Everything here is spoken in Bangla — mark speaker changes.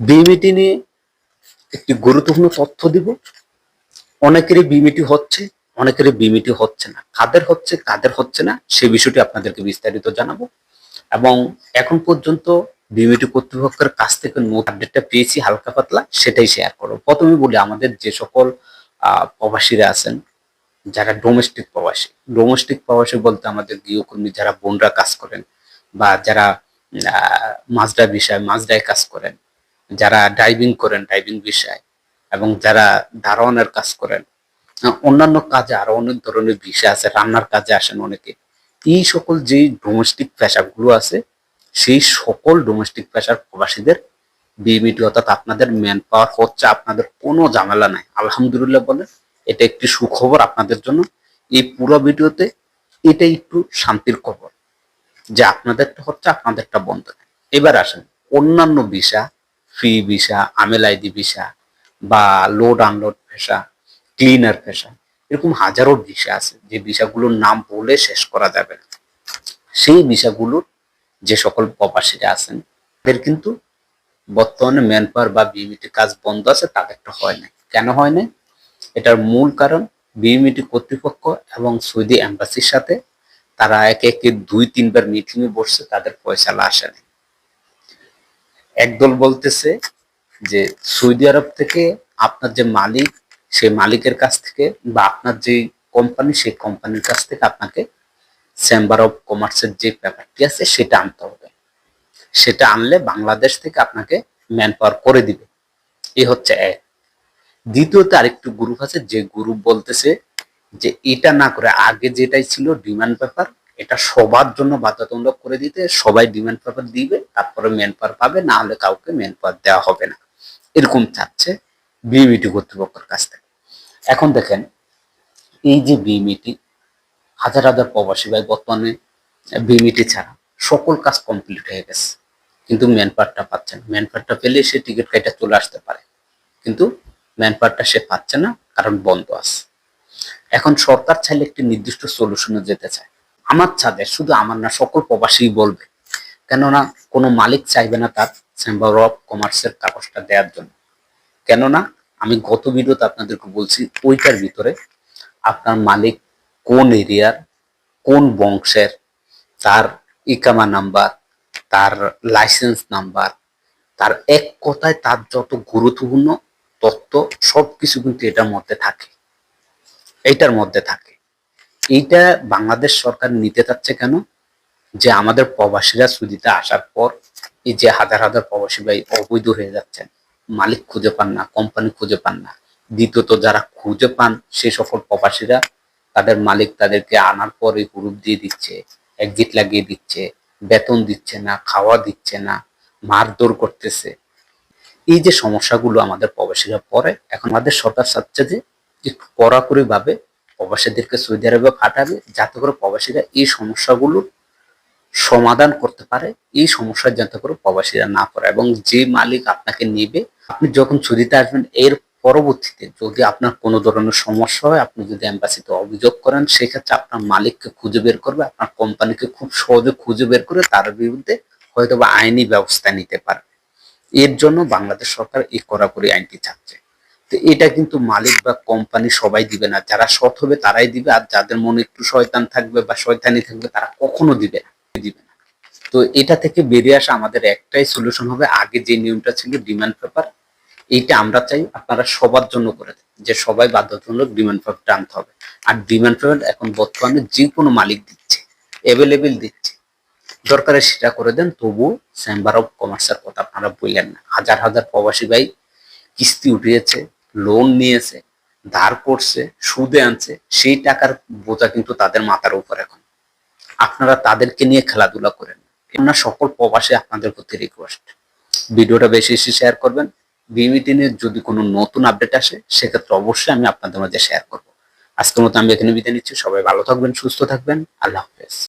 Speaker 1: বিমিটি নিয়ে একটি গুরুত্বপূর্ণ তথ্য দিব। অনেকেরই বিমিটি হচ্ছে, অনেকেরই বিমিটি হচ্ছে না। কাদের হচ্ছে কাদের হচ্ছে না, সে বিষয়টি আপনাদেরকে বিস্তারিত জানাব। এবং এখন পর্যন্ত বিমিটি কর্তৃপক্ষের কাছ থেকে নোট আপডেটটা পেয়েছি, হালকা পাতলা, সেটাই শেয়ার করো প্রথমে বলি, আমাদের যে সকল প্রবাসীরা আছেন, যারা ডোমেস্টিক প্রবাসী ডোমেস্টিক প্রবাসী বলতে আমাদের গৃহকর্মী যারা বোনরা কাজ করেন বা যারা মাজরা বিষয় মাজরায় কাজ করেন যারা ডাইভিং করেন ডাইভিং বিষয় এবং যারা দারোয়ানের কাজ করেন অন্যান্য কাজে আরও অনেক ধরনের বিষয় আছে, রান্নার কাজে আসেন অনেকে। এই সকল যে ডোমেস্টিক পেশাগুলো আছে, সেই সকল ডোমেস্টিক পেশার প্রবাসীদের বিএমইটি অর্থাৎ আপনাদের ম্যান পাওয়ার হচ্ছে আপনাদের কোনো ঝামেলা নাই। আলহামদুলিল্লাহ বলে এটা একটি সুখবর আপনাদের জন্য। এই পুরো ভিডিওতে এটাই একটু শান্তির খবর যে আপনাদেরটা হচ্ছে, আপনাদেরটা বন্ধ। এবার আসেন অন্যান্য ভিসা ফ্রি ভিসা আমেল আইডি ভিসা বা load unload visa cleaner visa এরকম হাজারো ভিসা আছে। যে ভিসাগুলোর নাম বলে শেষ করা যাবে না। সেই ভিসাগুলোর যে সকল প্রবাসীরা আছেন, তাদের কিন্তু বর্তমানে ম্যান পাওয়ার বা বিএমইটি কাজ বন্ধ আছে তাদেরটা হয় না কেন হয় না এটার মূল কারণ বিএমইটি কর্তৃপক্ষ এবং সৌদি এম্বাসির সাথে তারা একে একে দুই তিনবার মিটিংয়ে বসছে, তাদের পয়সালা আসে নাই একদল বলতেছে যে সৌদি আরব থেকে আপনার যে মালিক সেই মালিকের কাছ থেকে বা আপনার যে কোম্পানি সেই কোম্পানির কাছ থেকে আপনাকে চেম্বার অফ কমার্সের যে ব্যাপারটি আছে, সেটা আনতে হবে। সেটা আনলে বাংলাদেশ থেকে আপনাকে ম্যান পাওয়ার করে দিবে। এই হচ্ছে এক। দ্বিতীয়তে আরেকটু গ্রুপ আছে, যে গ্রুপ বলতেছে যে এটা না করে আগে যেটাই ছিল ডিমান্ড পেপার এটা সবার জন্য বাধ্যতামূলক করে দিতে, সবাই ডিমান্ড পেপার দিবে, তারপরে ম্যান পাওয়ার পাবে, না হলে কাউকে ম্যান পাওয়ার দেওয়া হবে না। এরকম চাচ্ছে বিএমিটি কর্তৃপক্ষের কাছ থেকে। এখন দেখেন, এই যে বিএমিটি হাজার হাজার প্রবাসী ভাই বর্তমানে বিএমিটি ছাড়া সকল কাজ কমপ্লিট হয়ে গেছে। কিন্তু ম্যান পাওয়ারটা পাচ্ছে না। ম্যান পাওয়ারটা পেলে সে টিকিট কাইটা চলে আসতে পারে। কিন্তু ম্যান পাওয়ারটা সে পাচ্ছে না, কারণ বন্ধ আছে। এখন সরকার চাইলে একটি নির্দিষ্ট সলিউশনে যেতে চায়। আমার ছাদে শুধু আমার না, সকল প্রবাসী বলবে। কেননা কোনো মালিক চাইবে না তার চেম্বার অফ কমার্সের কাগজটা দেওয়ার জন্য। কেননা আমি গত ভিডিওতে আপনাদেরকে বলছি, ওইটার ভিতরে আপনার মালিক কোন এরিয়ার, কোন বংশের, তার ইকামা নাম্বার, তার লাইসেন্স নাম্বার, তার এক কথায় তার যত গুরুত্বপূর্ণ তথ্য সবকিছু কিন্তু এটার মধ্যে থাকে। এইটার মধ্যে থাকে। এইটা বাংলাদেশ সরকার নিতে চাচ্ছে কেন? যে আমাদের প্রবাসীরা সুদিতে আসার পর এই যে হাজার হাজার প্রবাসী ভাই অবৈধ হয়ে যাচ্ছেন মালিক খুঁজে পান না কোম্পানি খুঁজে পান না। দ্বিতীয়ত যারা খুঁজে পান সেই সকল প্রবাসীরা তাদের মালিক তাদেরকে আনার পরে গ্রুপ দিয়ে দিচ্ছে এক্সিট লাগিয়ে দিচ্ছে, বেতন দিচ্ছে না, খাওয়া দিচ্ছে না, মারধর করতেছে। এই যে সমস্যাগুলো আমাদের প্রবাসীরা পরে এখন আমাদের সরকার চাচ্ছে যে একটু কড়াকড়ি ভাবে প্রবাসীদেরকে সৌদি আরবে পাঠাবে যাতে করে প্রবাসীরা এই সমস্যাগুলো সমাধান করতে পারে, এই সমস্যার যাতে করে প্রবাসীরা না পড়ে এবং যে মালিক আপনাকে নেবে, আপনি যখন ছুটিতে আসবেন, এর পরবর্তীতে যদি আপনার কোনো ধরনের সমস্যা হয়, আপনি যদি এম্বাসিতে অভিযোগ করেন, সেক্ষেত্রে আপনার মালিককে খুঁজে বের করবে, আপনার কোম্পানিকে খুব সহজে খুঁজে বের করে তার বিরুদ্ধে হয়তো বা আইনি ব্যবস্থা নিতে পারবে। এর জন্য বাংলাদেশ সরকার এই কড়াকড়ি আইনটি চাচ্ছে তো এটা কিন্তু মালিক বা কোম্পানি সবাই দিবে না। যারা সৎ হবে তারাই দিবে, আর যাদের মনে একটু শয়তান থাকবে বা শয়তানি থাকবে তারা কখনো দিবে না দিবে না। তো এটা থেকে বেরিয়ে আসা আমাদের একটাই সলিউশন হবে, আগে যে নিয়মটা ছিল ডিমান্ড পেপার এইটা আমরা চাই আপনারা সবার জন্য করে দেন, যে সবাই বাধ্যতামূলক ডিমান্ড পেপারটা আনতে হবে। আর ডিমান্ড পেপার এখন বর্তমানে যে কোনো মালিক দিচ্ছে অ্যাভেলেবেল দিচ্ছে। দরকারে সেটা করে দেন তবু চেম্বার অফ কমার্সের কথা আপনারা বললেন না। হাজার হাজার প্রবাসী ভাই কিস্তি উঠিয়েছে লোন নিয়েছে, ধার করছে, সুদে আনছে, সেই টাকার বোঝা কিন্তু তাদের মাথার উপর এখন। আপনারা তাদেরকে নিয়ে খেলাধুলা করেন। আপনার সকল প্রবাসে আপনাদের প্রতি রিকোয়েস্ট ভিডিওটা বেশি বেশি শেয়ার করবেন। বিমিটি যদি কোনো নতুন আপডেট আসে, সেক্ষেত্রে অবশ্যই আমি আপনাদের মাঝে শেয়ার করব। আজকের মতো আমি এখানে বিদায় নিচ্ছি। সবাই ভালো থাকবেন, সুস্থ থাকবেন। আল্লাহ হাফেজ।